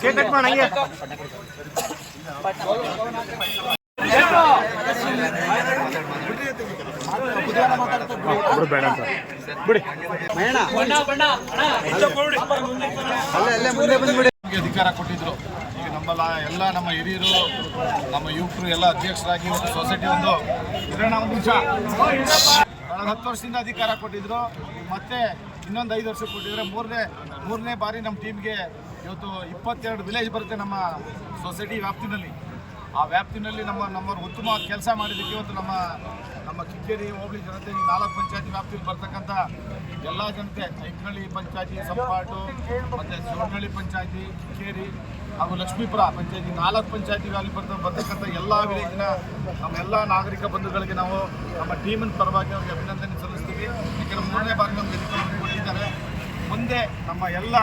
Cake cut ಮಾಡಿ ಹಂಗೆ ಬಿಡು ಬೇಡ ಅಂತ. ಬಿಡಿ. ನಮಗೆ ಅಧಿಕಾರ ಕೊಟ್ಟಿದ್ರು. ಈಗ ನಮ್ಮಲ್ಲ ಎಲ್ಲ ನಮ್ಮ ಹಿರಿಯರು ನಮ್ಮ ಯುವಕರು ಎಲ್ಲ ಅಧ್ಯಕ್ಷರಾಗಿ ಒಂದು ಸೊಸೈಟಿ ಒಂದು ಒಂದು ನಿಮಿಷ. ಕಳೆದ ಹತ್ತು ವರ್ಷದಿಂದ ಅಧಿಕಾರ ಕೊಟ್ಟಿದ್ರು. ಮತ್ತೆ ಇನ್ನೊಂದು ಐದು ವರ್ಷ ಕೊಟ್ಟಿದ್ರೆ ಮೂರನೇ ಮೂರನೇ ಬಾರಿ ನಮ್ಮ ಟೀಮ್ಗೆ ಇವತ್ತು ಇಪ್ಪತ್ತೆರಡು ವಿಲೇಜ್ ಬರುತ್ತೆ ನಮ್ಮ ಸೊಸೈಟಿ ವ್ಯಾಪ್ತಿನಲ್ಲಿ. ಆ ವ್ಯಾಪ್ತಿನಲ್ಲಿ ನಮ್ಮ ನಮ್ಮವ್ರು ಉತ್ತಮ ಕೆಲಸ ಮಾಡಿದ್ದಕ್ಕೆ ಇವತ್ತು ನಮ್ಮ ನಮ್ಮ ಕಿಕ್ಕೇರಿ ಹೋಬಳಿ ಜನತೆ ನಾಲ್ಕು ಪಂಚಾಯತಿ ವ್ಯಾಪ್ತಿಯಲ್ಲಿ ಬರ್ತಕ್ಕಂಥ ಎಲ್ಲ ಜನತೆ ಐಕ್ನಳ್ಳಿ ಪಂಚಾಯತಿ, ಸಂಪಾಟು, ಮತ್ತು ಶಿವನಹಳ್ಳಿ ಪಂಚಾಯತಿ, ಕಿಕ್ಕೇರಿ ಹಾಗೂ ಲಕ್ಷ್ಮೀಪುರ ಪಂಚಾಯತಿ ನಾಲ್ಕು ಪಂಚಾಯತಿ ವ್ಯಾಲಿ ಬರ್ತ, ಬರ್ತಕ್ಕಂಥ ಎಲ್ಲ ವಿಲೇಜಿನ ನಮ್ಮೆಲ್ಲ ನಾಗರಿಕ ಬಂಧುಗಳಿಗೆ ನಾವು ನಮ್ಮ ಟೀಮಿನ ಪರವಾಗಿ ಅವರಿಗೆ ಅಭಿನಂದನೆ ಸಲ್ಲಿಸ್ತೀವಿ. ಯಾಕೆಂದರೆ ಮೂರನೇ ಬಾರಿ ನಮಗೆ ಕೊಟ್ಟಿದ್ದಾರೆ. ಮುಂದೆ ನಮ್ಮ ಎಲ್ಲ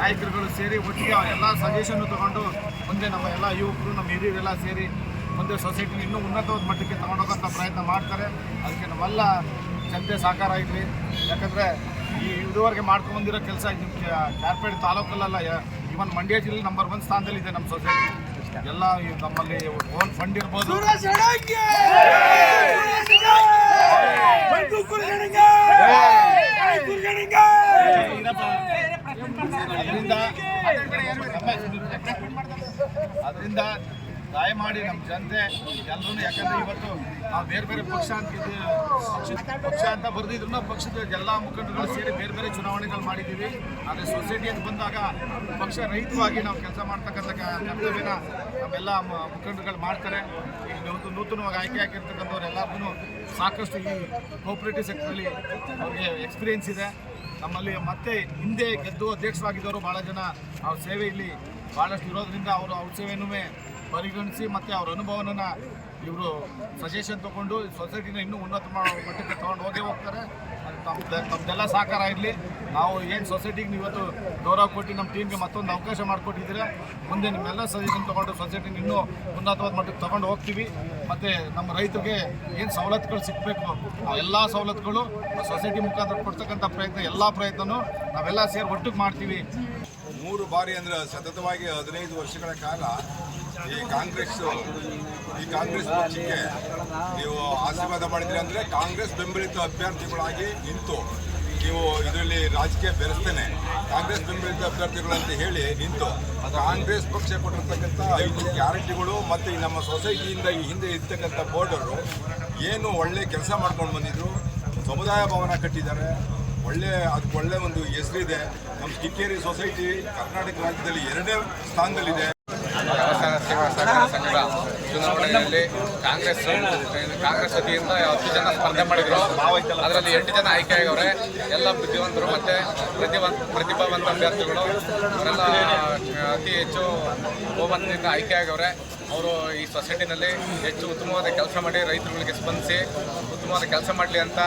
ನಾಯಕರುಗಳು ಸೇರಿ ಒಟ್ಟಿಗೆ ಎಲ್ಲ ಸಜೆಷನ್ ತಗೊಂಡು ಮುಂದೆ ನಮ್ಮ ಎಲ್ಲ ಯುವಕರು, ನಮ್ಮ ಹಿರಿಯರೆಲ್ಲ ಸೇರಿ ಮುಂದೆ ಸೊಸೈಟಿ ಇನ್ನೂ ಉನ್ನತ ಮಟ್ಟಕ್ಕೆ ತಗೊಂಡೋಗೋಂಥ ಪ್ರಯತ್ನ ಮಾಡ್ತಾರೆ. ಅದಕ್ಕೆ ನಾವೆಲ್ಲ ಜನತೆ ಸಹಕಾರ ಇರಲಿ ಯಾಕಂದರೆ ಈ ಇದುವರೆಗೆ ಮಾಡ್ಕೊಂಬಂದಿರೋ ಕೆಲಸ ನಿಮಗೆ ಕಾರ್ಪೇಟ್ ತಾಲೂಕಲ್ಲೆಲ್ಲ ಇವನ್ ಮಂಡ್ಯ ಜಿಲ್ಲೆ ನಂಬರ್ ಒನ್ ಸ್ಥಾನದಲ್ಲಿದೆ ನಮ್ಮ ಸೊಸೈಟಿ. ಎಲ್ಲ ಈ ನಮ್ಮಲ್ಲಿ ಓನ್ ಫಂಡ್ ಇರ್ಬೋದು. ಅದರಿಂದ ಅದರಿಂದ ದಯಮಾಡಿ ನಮ್ಮ ಜನತೆ ಎಲ್ಲರೂ ಯಾಕಂದ್ರೆ ಇವತ್ತು ನಾವು ಬೇರೆ ಬೇರೆ ಪಕ್ಷ ಅಂತ ಪಕ್ಷ ಅಂತ ಬರೆದಿದ್ರು ಪಕ್ಷದ ಎಲ್ಲ ಮುಖಂಡರುಗಳು ಸೇರಿ ಬೇರೆ ಬೇರೆ ಚುನಾವಣೆಗಳು ಮಾಡಿದ್ದೀವಿ. ಆದರೆ ಸೊಸೈಟಿ ಅಂತ ಬಂದಾಗ ಪಕ್ಷ ರಹಿತವಾಗಿ ನಾವು ಕೆಲಸ ಮಾಡ್ತಕ್ಕಂಥ ಕರ್ತವ್ಯನ ನಮ್ಮೆಲ್ಲ ಮುಖಂಡರುಗಳು ಮಾಡ್ತಾರೆ. ಈಗ ಇವತ್ತು ನೂತನವಾಗಿ ಆಯ್ಕೆ ಆಗಿರ್ತಕ್ಕಂಥವ್ರು ಎಲ್ಲರಿಗೂ ಸಾಕಷ್ಟು ಈ ಕೋಪರೇಟಿವ್ ಸೆಕ್ಟರಲ್ಲಿ ಅವ್ರಿಗೆ ಎಕ್ಸ್ಪೀರಿಯನ್ಸ್ ಇದೆ. ನಮ್ಮಲ್ಲಿ ಮತ್ತೆ ಹಿಂದೆ ಗೆದ್ದು ಅಧ್ಯಕ್ಷರಾಗಿದ್ದವರು ಭಾಳ ಜನ. ಅವ್ರ ಸೇವೆ ಇಲ್ಲಿ ಭಾಳಷ್ಟು ಇರೋದ್ರಿಂದ ಅವರು ಅವ್ರ ಸೇವೆನೂ ಪರಿಗಣಿಸಿ ಮತ್ತು ಅವ್ರ ಅನುಭವನ ಇವರು ಸಜೆಷನ್ ತೊಗೊಂಡು ಸೊಸೈಟಿನ ಇನ್ನೂ ಉನ್ನತ ಮಟ್ಟಕ್ಕೆ ತೊಗೊಂಡು ಹೋಗೇ ಹೋಗ್ತಾರೆ. ತಮ್ಮ ತಮ್ಮದೆಲ್ಲ ಸಹಕಾರ ಇರಲಿ. ನಾವು ಏನು ಸೊಸೈಟಿಗೆ ಇವತ್ತು ಗೌರವ ಕೊಟ್ಟು ನಮ್ಮ ಟೀಮ್ಗೆ ಮತ್ತೊಂದು ಅವಕಾಶ ಮಾಡಿಕೊಟ್ಟಿದ್ದೀರಾ ಮುಂದೆ ನಿಮ್ಮೆಲ್ಲ ಸಜೆಷನ್ ತೊಗೊಂಡು ಸೊಸೈಟಿನ ಇನ್ನೂ ಉನ್ನತವಾದ ಮಟ್ಟಕ್ಕೆ ತೊಗೊಂಡು ಹೋಗ್ತೀವಿ. ಮತ್ತು ನಮ್ಮ ರೈತರಿಗೆ ಏನು ಸವಲತ್ತುಗಳು ಸಿಗಬೇಕು? ಆ ಎಲ್ಲ ಸವಲತ್ತುಗಳು ಸೊಸೈಟಿ ಮುಖಾಂತರ ಕೊಡ್ತಕ್ಕಂಥ ಪ್ರಯತ್ನ, ಎಲ್ಲ ಪ್ರಯತ್ನವೂ ನಾವೆಲ್ಲ ಸೇರಿ ಒಟ್ಟಿಗೆ ಮಾಡ್ತೀವಿ. ಮೂರು ಬಾರಿ ಅಂದ್ರೆ ಸತತವಾಗಿ ಹದಿನೈದು ವರ್ಷಗಳ ಕಾಲ ಈ ಕಾಂಗ್ರೆಸ್ ಈ ಕಾಂಗ್ರೆಸ್ ಪಕ್ಷಕ್ಕೆ ನೀವು ಆಶೀರ್ವಾದ ಮಾಡಿದ್ರಿ ಅಂದ್ರೆ ಕಾಂಗ್ರೆಸ್ ಬೆಂಬಲಿತ ಅಭ್ಯರ್ಥಿಗಳಾಗಿ ನಿಂತು ನೀವು ಇದರಲ್ಲಿ ರಾಜಕೀಯ ಬೆರೆಸ್ತೇನೆ. ಕಾಂಗ್ರೆಸ್ ಬೆಂಬಲಿತ ಅಭ್ಯರ್ಥಿಗಳು ಅಂತ ಹೇಳಿ ನಿಂತು ಕಾಂಗ್ರೆಸ್ ಪಕ್ಷ ಕೊಟ್ಟಿರ್ತಕ್ಕಂಥ ಐದು ಗ್ಯಾರಂಟಿಗಳು ಮತ್ತು ನಮ್ಮ ಸೊಸೈಟಿಯಿಂದ ಈ ಹಿಂದೆ ಇರ್ತಕ್ಕಂಥ ಬೋರ್ಡರು ಏನು ಒಳ್ಳೆ ಕೆಲಸ ಮಾಡ್ಕೊಂಡು ಬಂದಿದ್ರು, ಸಮುದಾಯ ಭವನ ಕಟ್ಟಿದ್ದಾರೆ, ಒಳ್ಳೆ ಅದಕ್ಕೆ ಒಳ್ಳೆ ಒಂದು ಹೆಸರಿದೆ. ನಮ್ಮ ಕಿಕ್ಕೇರಿ ಸೊಸೈಟಿ ಕರ್ನಾಟಕ ರಾಜ್ಯದಲ್ಲಿ ಎರಡನೇ ಸ್ಥಾನದಲ್ಲಿದೆ. ವ್ಯವಸಾಯ ಸೇವಾ ಸಹಕಾರ ಸಂಘದ ಚುನಾವಣೆಯಲ್ಲಿ ಕಾಂಗ್ರೆಸ್ ಕಾಂಗ್ರೆಸ್ ವತಿಯಿಂದ ಹತ್ತು ಜನ ಸ್ಪರ್ಧೆ ಮಾಡಿದ್ರು. ಅದರಲ್ಲಿ ಎಂಟು ಜನ ಆಯ್ಕೆ ಆಗವ್ರೆ ಎಲ್ಲ ಬುದ್ಧಿವಂತರು ಮತ್ತೆ ಪ್ರತಿಭಾ ಪ್ರತಿಭಾವಂತ ಅಭ್ಯರ್ಥಿಗಳು. ಅವರೆಲ್ಲ ಅತಿ ಹೆಚ್ಚು ಬಹುಮತದಿಂದ ಆಯ್ಕೆ ಆಗವ್ರೆ ಅವರು ಈ ಸೊಸೈಟಿನಲ್ಲಿ ಹೆಚ್ಚು ಉತ್ತಮವಾದ ಕೆಲಸ ಮಾಡಿ ರೈತರುಗಳಿಗೆ ಸ್ಪಂದಿಸಿ ಉತ್ತಮವಾದ ಕೆಲಸ ಮಾಡಲಿ ಅಂತ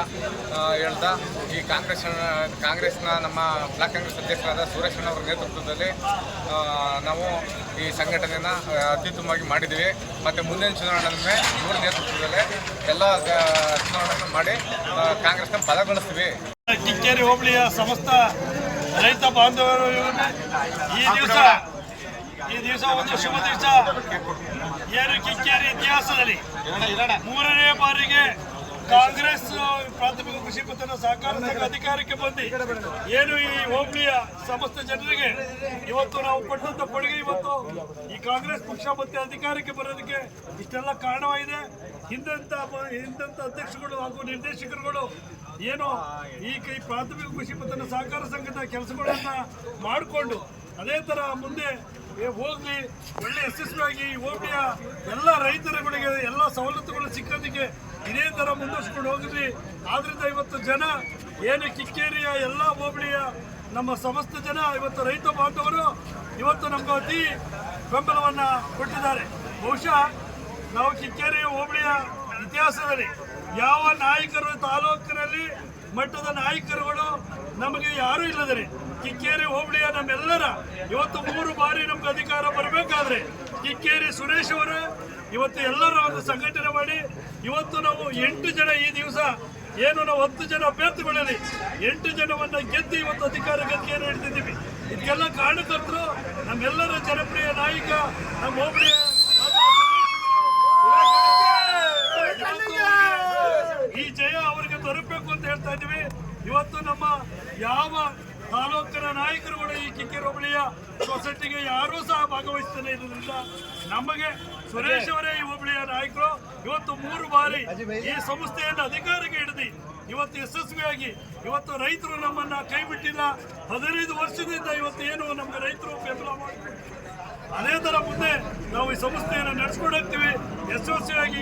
ಹೇಳ್ತಾ ಈ ಕಾಂಗ್ರೆಸ್ ಕಾಂಗ್ರೆಸ್ನ ನಮ್ಮ ಬ್ಲಾಕ್ ಕಾಂಗ್ರೆಸ್ ಅಧ್ಯಕ್ಷರಾದ ಸುರೇಶ್ ಅವರ ನೇತೃತ್ವದಲ್ಲಿ ನಾವು ಈ ಸಂಘಟನೆಯನ್ನು ಅತ್ಯುತ್ತಮವಾಗಿ ಮಾಡಿದ್ದೀವಿ. ಮತ್ತು ಮುಂದಿನ ಚುನಾವಣೆ ಇವರ ನೇತೃತ್ವದಲ್ಲಿ ಎಲ್ಲ ಚುನಾವಣೆಯನ್ನು ಮಾಡಿ ಕಾಂಗ್ರೆಸ್ನ ಬಲಗೊಳಿಸ್ತೀವಿ. ಕಿಕ್ಕೇರಿ ಹೋಬಳಿಯ ಸಮಸ್ತ ರೈತ ಬಾಂಧವರು ಈ ದಿವಸ ಈ ದಿವಸ ಒಂದು ಶುಭ ದಿವಸ. ಏನು ಕಿಕ್ಕೇರಿ ಇತಿಹಾಸದಲ್ಲಿ. ಮೂರನೇ ಬಾರಿಗೆ ಕಾಂಗ್ರೆಸ್, ಪ್ರಾಥಮಿಕ ಕೃಷಿ ಪತ್ತಿನ ಸಹಕಾರ ಸಂಘ ಅಧಿಕಾರಕ್ಕೆ ಬಂದು ಏನು ಈ ಹೋಬಳಿಯ ಸಮಸ್ತ ಜನರಿಗೆ ಇವತ್ತು ನಾವು ಕೊಟ್ಟಂತ ಕೊಡುಗೆ ಇವತ್ತು ಈ ಕಾಂಗ್ರೆಸ್ ಪಕ್ಷ ಮತ್ತೆ ಅಧಿಕಾರಕ್ಕೆ ಬರೋದಕ್ಕೆ ಇಷ್ಟೆಲ್ಲ ಕಾರಣವಾಗಿದೆ. ಹಿಂದಂತ ಹಿಂದಂತ ಅಧ್ಯಕ್ಷಗಳು ಹಾಗೂ ನಿರ್ದೇಶಕರುಗಳು ಏನು ಈ ಕೈ ಪ್ರಾಥಮಿಕ ಕೃಷಿ ಪತ್ತಿನ ಸಹಕಾರ ಸಂಘದ ಕೆಲಸಗಳನ್ನ ಮಾಡಿಕೊಂಡು ಅದೇ ತರ ಮುಂದೆ ಹೋಗ್ಲಿ. ಒಳ್ಳೆ ಯಶಸ್ವಿಯಾಗಿ ಹೋಬಳಿಯ ಎಲ್ಲ ರೈತರುಗಳಿಗೆ ಎಲ್ಲ ಸವಲತ್ತುಗಳು ಸಿಕ್ಕೋದಕ್ಕೆ ಇದೇ ತರ ಮುಂದುವರ್ಸ್ಕೊಂಡು ಹೋಗಿದ್ವಿ ಆದ್ರಿಂದ ಇವತ್ತು ಜನ ಏನು ಕಿಕ್ಕೇರಿಯ ಎಲ್ಲ ಹೋಬಳಿಯ ನಮ್ಮ ಸಮಸ್ತ ಜನ, ಇವತ್ತು ರೈತ ಬಾಂಧವರು ಇವತ್ತು ನಮ್ಗೆ ಅತಿ ಬೆಂಬಲವನ್ನ ಕೊಟ್ಟಿದ್ದಾರೆ. ಬಹುಶಃ ನಾವು ಕಿಕ್ಕೇರಿ ಹೋಬಳಿಯ ಇತಿಹಾಸದಲ್ಲಿ ಯಾವ ನಾಯಕರು ತಾಲೂಕಿನಲ್ಲಿ ಮಟ್ಟದ ನಾಯಕರುಗಳು ನಮಗೆ ಯಾರೂ ಇಲ್ಲದರೆ. ಕಿಕ್ಕೇರಿ, ಹೋಬಳಿಯ ನಮ್ಮೆಲ್ಲರ ಇವತ್ತು ಮೂರು ಬಾರಿ ನಮ್ಗೆ ಅಧಿಕಾರ ಬರಬೇಕಾದ್ರೆ ಕಿಕ್ಕೇರಿ ಸುರೇಶ್ ಅವರು, ಇವತ್ತು ಎಲ್ಲರ ಒಂದು ಸಂಘಟನೆ ಮಾಡಿ, ಇವತ್ತು ನಾವು ಎಂಟು ಜನ ಈ ದಿವಸ ಏನು ನಾವು ಹತ್ತು ಜನ ಅಭ್ಯರ್ಥಿಗಳಲ್ಲಿ ಎಂಟು ಜನವನ್ನು ಗೆದ್ದು ಇವತ್ತು ಅಧಿಕಾರ ಗದ್ದಿಗೆಯನ್ನು ಹಿಡಿದಿದ್ದೀವಿ ಇದಕ್ಕೆಲ್ಲ ಕಾರಣಕರ್ತರು ನಮ್ಮೆಲ್ಲರ ಜನಪ್ರಿಯ ನಾಯಕ, ನಮ್ಮ ಹೋಬಳಿಯ ದೊರಕಬೇಕು ಅಂತ ಹೇಳ್ತಾ ಇದ್ದೀವಿ. ಇವತ್ತು ನಮ್ಮ ಯಾವ ತಾಲೂಕಿನ ನಾಯಕರುಗಳು ಈ ಕಿಕ್ಕೇರಿ ಹೋಬಳಿಯ ಸೊಸೈಟಿಗೆ ಯಾರೂ ಸಹ ಭಾಗವಹಿಸ್ತಾನೆ ಇರೋದ್ರಿಂದ ನಮಗೆ ಸುರೇಶ್ ಅವರೇ ಈ ಹೋಬಳಿಯ ನಾಯಕರು. ಇವತ್ತು ಮೂರು ಬಾರಿ ಈ ಸಂಸ್ಥೆಯನ್ನು ಅಧಿಕಾರಕ್ಕೆ ಹಿಡಿದು ಇವತ್ತು ಯಶಸ್ವಿಯಾಗಿ ಇವತ್ತು ರೈತರು ನಮ್ಮನ್ನ ಕೈ ಬಿಟ್ಟಿಲ್ಲ ಹದಿನೈದು ವರ್ಷದಿಂದ ಇವತ್ತು ಏನು ನಮ್ಗೆ ರೈತರು ಬೆಂಬಲ ಮಾಡಿ ಅದೇ ಥರ ಮುಂದೆ ನಾವು ಈ ಸಂಸ್ಥೆಯನ್ನು ನಡೆಸ್ಕೊಂಡು ಹೋಗ್ತೀವಿ. ಯಶಸ್ವಿಯಾಗಿ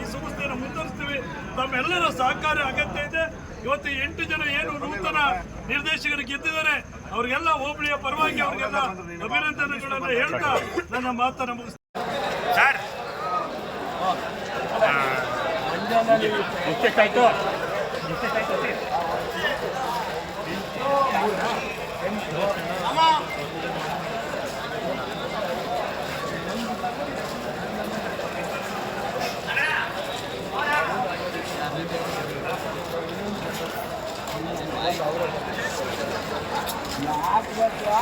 ಈ ಸಂಸ್ಥೆಯನ್ನು ಮುಂದುವರಿಸ್ತೀವಿ. ತಮ್ಮೆಲ್ಲರ ಸಹಕಾರ ಅಗತ್ಯ ಇದೆ. ಇವತ್ತು ಎಂಟು ಜನ ಏನು ನೂತನ ನಿರ್ದೇಶಕರು ಗೆದ್ದಿದ್ದಾರೆ ಅವರಿಗೆಲ್ಲ ಹೋಬಳಿಯ ಪರವಾಗಿ ಅವರಿಗೆಲ್ಲ ಅಭಿನಂದನೆಗಳನ್ನು ಹೇಳ್ತಾ ನನ್ನ ಮಾತನ್ನು ಮುಗಿಸ್ತಾರೆ 야, 그거야.